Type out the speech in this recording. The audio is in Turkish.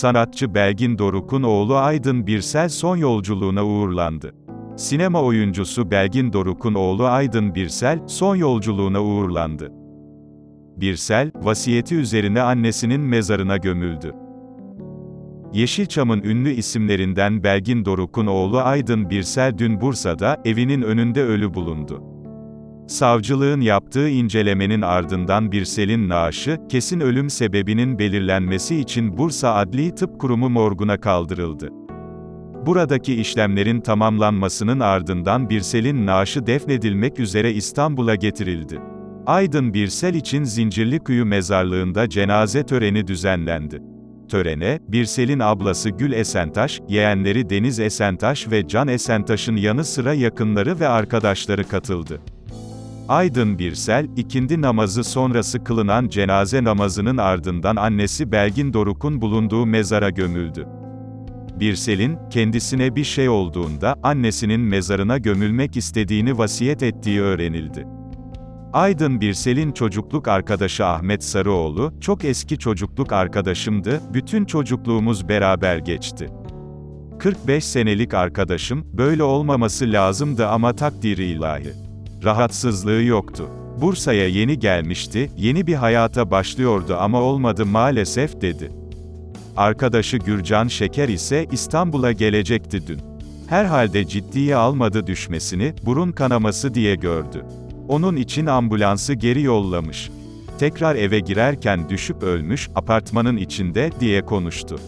Sanatçı Belgin Doruk'un oğlu Aydın Birsel son yolculuğuna uğurlandı. Sinema oyuncusu Belgin Doruk'un oğlu Aydın Birsel, son yolculuğuna uğurlandı. Birsel, vasiyeti üzerine annesinin mezarına gömüldü. Yeşilçam'ın ünlü isimlerinden Belgin Doruk'un oğlu Aydın Birsel dün Bursa'da, evinin önünde ölü bulundu. Savcılığın yaptığı incelemenin ardından Birsel'in naaşı, kesin ölüm sebebinin belirlenmesi için Bursa Adli Tıp Kurumu morguna kaldırıldı. Buradaki işlemlerin tamamlanmasının ardından Birsel'in naaşı defnedilmek üzere İstanbul'a getirildi. Aydın Birsel için Zincirlikuyu mezarlığında cenaze töreni düzenlendi. Törene, Birsel'in ablası Gül Esentaş, yeğenleri Deniz Esentaş ve Can Esentaş'ın yanı sıra yakınları ve arkadaşları katıldı. Aydın Birsel, ikindi namazı sonrası kılınan cenaze namazının ardından annesi Belgin Doruk'un bulunduğu mezara gömüldü. Birsel'in, kendisine bir şey olduğunda, annesinin mezarına gömülmek istediğini vasiyet ettiği öğrenildi. Aydın Birsel'in çocukluk arkadaşı Ahmet Sarıoğlu, çok eski çocukluk arkadaşımdı, bütün çocukluğumuz beraber geçti. 45 senelik arkadaşım, böyle olmaması lazımdı ama takdiri ilahi. Rahatsızlığı yoktu. Bursa'ya yeni gelmişti, yeni bir hayata başlıyordu ama olmadı maalesef dedi. Arkadaşı Gürcan Şeker ise İstanbul'a gelecekti dün. Herhalde ciddiye almadı düşmesini, burun kanaması diye gördü. Onun için ambulansı geri yollamış. Tekrar eve girerken düşüp ölmüş, apartmanın içinde, diye konuştu.